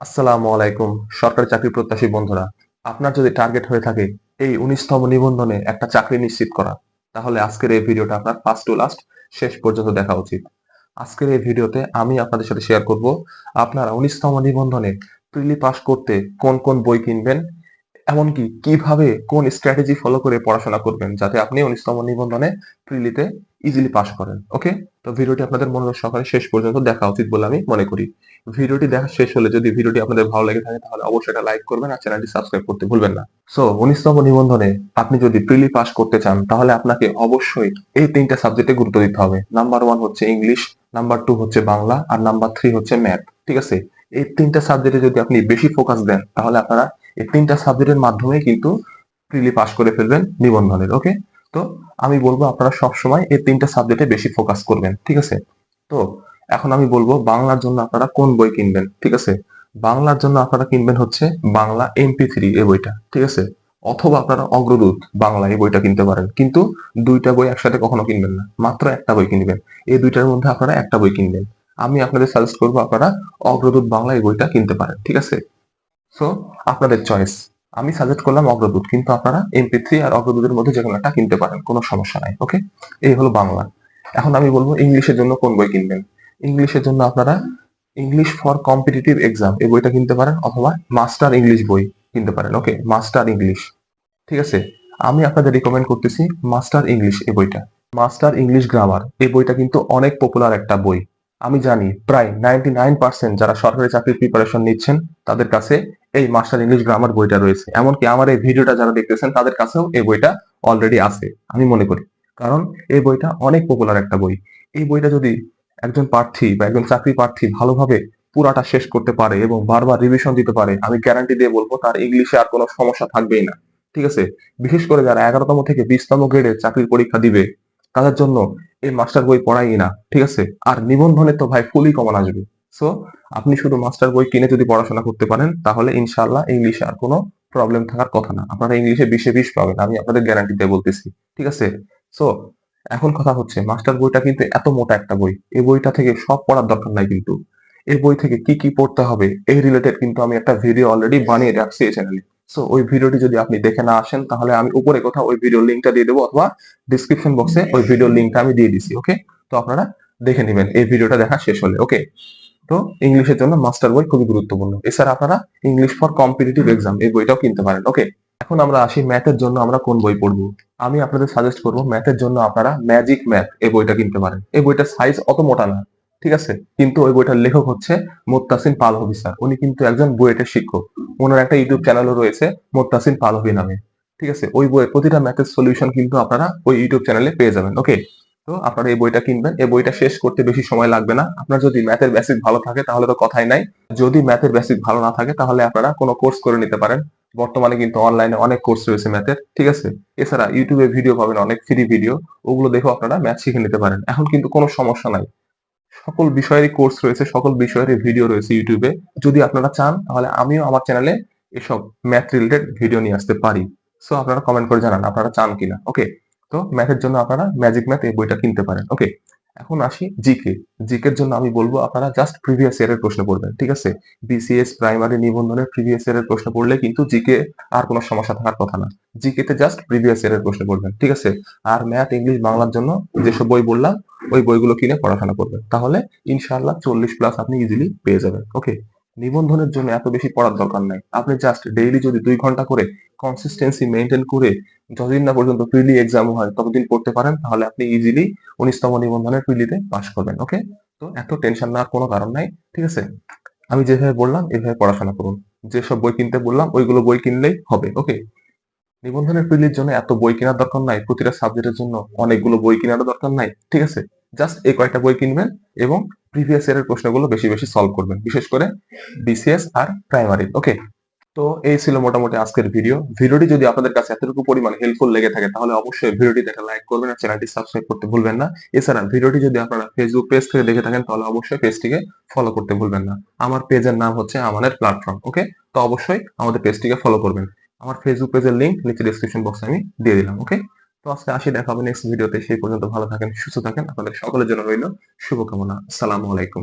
আসসালামু আলাইকুম, সরকারি চাকরি প্রত্যাশী বন্ধুরা। আপনার যদি টার্গেট হয়ে থাকে এই উনিশতম নিবন্ধনে একটা চাকরি নিশ্চিত করা তাহলে আজকের এই ভিডিওটা আপনার ফার্স্ট টু লাস্ট শেষ পর্যন্ত দেখা উচিত। আজকের এই ভিডিওতে আমি আপনাদের সাথে শেয়ার করব আপনারা উনিশতম নিবন্ধনে প্রিলি পাস করতে কোন কোন বই কিনবেন, এমনকি কীভাবে কোন স্ট্র্যাটেজি ফলো করে পড়াশোনা করবেন, যাতে আপনি উনিশতম নিবন্ধনে প্রিলিতে ইজিলি পাস করেন ওকে তো ভিডিওটি আপনাদের মনোযোগ সহকারে শেষ পর্যন্ত দেখা উচিত বলে আমি মনে করি। ভিডিওটি দেখা শেষ হলে যদি ভিডিওটি আপনাদের ভালো লেগে থাকে, তাহলে অবশ্যই এটা লাইক করবেন আর চ্যানেলটি সাবস্ক্রাইব করতে ভুলবেন না। সো, উনিশতম নিবন্ধনে আপনি যদি প্রিলি পাস করতে চান, তাহলে আপনাকে অবশ্যই এই তিনটা সাবজেক্টে গুরুত্ব দিতে হবে। নাম্বার ওয়ান হচ্ছে ইংলিশ, নাম্বার টু হচ্ছে বাংলা, আর নাম্বার থ্রি হচ্ছে ম্যাথ। ঠিক আছে? এই তিনটা সাবজেক্টে যদি আপনি বেশি ফোকাস দেন, তাহলে আপনারা এই তিনটা সাবজেক্টের মাধ্যমে কিন্তু প্রিলি পাস করে ফেলবেন নিবন্ধনের, ওকে? তো আমি বলব আপনারা সবসময় এই তিনটা সাবজেক্টে বেশি ফোকাস করবেন, ঠিক আছে? তো এখন আমি বলব বাংলার জন্য আপনারা কোন বই কিনবেন, ঠিক আছে? বাংলার জন্য আপনারা কিনবেন হচ্ছে বাংলা এমপি থ্রি এই বইটা, ঠিক আছে? অথবা আপনারা অগ্রদূত বাংলা এই বইটা কিনতে পারেন। কিন্তু দুইটা বই একসাথে কখনো কিনবেন না, মাত্র একটা বই কিনবেন। এই দুইটার মধ্যে আপনারা একটা বই কিনবেন। আমি আপনাদের সাজেস্ট করব আপনারা অগ্রদূত বাংলা এই বইটা কিনতে পারেন, ঠিক আছে? সো আপনাদের চয়েস আমি সাজেস্ট করলাম অগ্রদূত, কিন্তু আপনারা এমপি থ্রি আর অগ্রদূতের মধ্যে যে কোনো একটা কিনতে পারেন, কোনো সমস্যা নাই ওকে এই হলো বাংলা। এখন আমি বলব ইংলিশের জন্য কোন বই কিনবেন? ইংলিশের জন্য আপনারা ইংলিশ ফর কম্পিটিটিভ এক্সাম এই বইটা কিনতে পারেন, অথবা মাস্টার ইংলিশ বই কিনতে পারেন ওকে মাস্টার ইংলিশ ঠিক আছে? আমি আপনাদের রিকমেন্ড করতেছি মাস্টার ইংলিশ এই বইটা। মাস্টার ইংলিশ গ্রামার এই বইটা কিন্তু অনেক পপুলার একটা বই। আমি জানি প্রায় নাইনটি নাইন পার্সেন্ট যারা সরকারি চাকরির প্রিপারেশন নিচ্ছেন, তাদের কাছে এই মাস্টার ইংলিশ গ্রামার বইটা রয়েছে। এমনকি আমার এই ভিডিওটা যারা দেখতেছেন, তাদের কাছেও এই বইটা অলরেডি আছে, আমি মনে করি। কারণ এই বইটা অনেক পপুলার একটা বই। এই বইটা যদি একজন প্রার্থী বা একজন চাকরি প্রার্থী ভালোভাবে পুরাটা শেষ করতে পারে এবং বারবার রিভিশন দিতে পারে, আমি গ্যারান্টি দিয়ে বলব তার ইংলিশে আর কোনো সমস্যা থাকবেই না। ঠিক আছে? বিশেষ করে যারা এগারোতম থেকে বিশতম গ্রেডে চাকরির পরীক্ষা দিবে তাদের জন্য? এই মাস্টার বই পড়াই না, ঠিক আছে? আর নিবন্ধনে তো ভাই ফুলই কমন আসবে। সো আপনি শুধু মাস্টার বই কিনে যদি পড়াশোনা করতে পারেন, তাহলে ইনশাল্লাহ ইংলিশে আর কোনো প্রবলেম থাকার কথা না। আপনারা ইংলিশে বিশে বিশ পাবেন, আমি আপনাদের গ্যারান্টি দিয়ে বলতেছি, ঠিক আছে? সো এখন কথা হচ্ছে মাস্টার বইটা কিন্তু এত মোটা একটা বই, এই বইটা থেকে সব পড়ার দরকার নাই কিন্তু। এই বই থেকে কি কি পড়তে হবে, এই রিলেটেড কিন্তু আমি একটা ভিডিও অলরেডি বানিয়ে রাখছি এই চ্যানেলে সো ওই ভিডিওটি যদি আপনি দেখে না আসেন, তাহলে আমি উপরে কোথাও ওই ভিডিও লিঙ্কটা দিয়ে দেবো অথবা ডিসক্রিপশন বক্সে ওই ভিডিও লিঙ্কটা আমি দিয়ে দিছি ওকে তো আপনারা দেখে নেবেন, এই ভিডিওটা দেখা শেষ হলে ওকে তো ইংলিশের জন্য মাস্টার বই খুবই গুরুত্বপূর্ণ। এছাড়া আপনারা ইংলিশ ফর কম্পিটিটিভ এক্সাম এই বইটাও কিনতে পারেন ওকে এখন আমরা আসি ম্যাথের জন্য আমরা কোন বই পড়ব? আমি আপনাদের সাজেস্ট করব ম্যাথের জন্য আপনারা ম্যাজিক ম্যাথ এই বইটা কিনতে পারেন। এই বইটার সাইজ অত মোটা না, ঠিক আছে? কিন্তু ওই বইটার লেখক হচ্ছে মোত্তাসিন পালহবি স্যার উনি কিন্তু একজন বুয়েটের শিক্ষক। ওনার একটা ইউটিউব চ্যানেলও রয়েছে মোত্তাসিন পালহবি নামে। ঠিক আছে? ওই বইয়ের প্রতিটা ম্যাথের সলিউশন কিন্তু আপনারা ওই ইউটিউব চ্যানেলে পেয়ে যাবেন ওকে তো আপনারা এই বইটা কিনবেন। এই বইটা শেষ করতে বেশি সময় লাগবে না। আপনার যদি ম্যাথের বেসিক ভালো থাকে, তাহলে তো কথাই নাই। যদি ম্যাথের বেসিক ভালো না থাকে, তাহলে আপনারা কোনো কোর্স করে নিতে পারেন। বর্তমানে কিন্তু অনলাইনে অনেক কোর্স রয়েছে ম্যাথের ঠিক আছে? এছাড়া ইউটিউবে ভিডিও পাবেন, অনেক ফ্রি ভিডিও ওগুলো দেখেও আপনারা ম্যাথ শিখে নিতে পারেন। এখন কিন্তু কোনো সমস্যা নাই। সকল বিষয়েরই কোর্স রয়েছে, সকল বিষয়েরই ভিডিও রয়েছে ইউটিউবে যদি আপনারা চান, তাহলে আমিও আমার চ্যানেলে এসব ম্যাথ রিলেটেড ভিডিও নিয়ে আসতে পারি। সো আপনারা কমেন্ট করে জানান আপনারা চান কিনা। ওকে তো ম্যাথের জন্য আপনারা ম্যাজিক ম্যাথ এই বইটা কিনতে পারেন। ওকে এখন আসি জিকে জিকের জন্য আমি বলব, আপনারা জাস্ট প্রিভিয়াস ইয়ারের প্রশ্ন পড়বেন, ঠিক আছে? বিসিএস প্রাইমারি নিবন্ধনের প্রিভিয়াস ইয়ারের প্রশ্ন পড়লে কিন্তু জিকে আর কোনো সমস্যা থাকার কথা না। জিকে তে জাস্ট প্রিভিয়াস ইয়ারের প্রশ্ন পড়বেন, ঠিক আছে? আর ম্যাথ ইংলিশ বাংলার জন্য যেসব বই বললাম, ওই বইগুলো কিনে পড়াশোনা করবেন। তাহলে ইনশাআল্লাহ চল্লিশ প্লাস আপনি ইজিলি পেয়ে যাবেন ওকে নিবন্ধনের জন্য এত বেশি পড়ার দরকার নাই। আপনি জাস্ট ডেইলি যদি দুই ঘণ্টা করে কনসিস্টেন্সি মেনটেন করে যতদিন না পর্যন্ত প্রিলি এক্সাম হয় ততদিন পড়তে পারেন, তাহলে আপনি ইজিলি উনিশতম নিবন্ধনের প্রিলিতে পাস করবেন ওকে তো এত টেনশন নেওয়ার কোনো কারণ নাই, ঠিক আছে? আমি যেভাবে বললাম, এভাবে পড়াশোনা করুন। যেসব বই কিনতে বললাম, ওইগুলো বই কিনলেই হবে ওকে নিবন্ধনের প্রিলির জন্য এত বই কেনার দরকার নাই, প্রতিটা সাবজেক্টের জন্য অনেকগুলো বই কেনার দরকার নাই, ঠিক আছে? জাস্ট এই কয়েকটা বই কিনবেন এবং প্রিভিয়াস ইয়ারের প্রশ্নগুলো বেশি বেশি সলভ করবেন, বিশেষ করে বিসিএস আর প্রাইমারি ওকে তো এই ছিল মোটামুটি আজকের ভিডিও ভিডিওটি যদি আপনাদের কাছে এতটুকু পরিমাণ হেল্পফুল লেগে থাকে, তাহলে অবশ্যই ভিডিওটি দেখে লাইক করবেন আর চ্যানেলটি সাবস্ক্রাইব করতে ভুলবেন না। এছাড়া ভিডিওটি যদি আপনারা ফেসবুক পেজ থেকে দেখে থাকেন, তাহলে অবশ্যই পেজটিকে ফলো করতে ভুলবেন না। আমার পেজের নাম হচ্ছে আমাদের প্ল্যাটফর্ম ওকে তো অবশ্যই আমাদের পেজটিকে ফলো করবেন। আমার ফেসবুক পেজের লিঙ্ক নিচে ডিসক্রিপশন বক্সে আমি দিয়ে দিলাম ওকে তো আজকে আসি দেখা হবে নেক্সট ভিডিওতে সেই পর্যন্ত ভালো থাকেন, সুস্থ থাকেন। আপনাদের সকলের জন্য রইল শুভকামনা। আসসালামু আলাইকুম।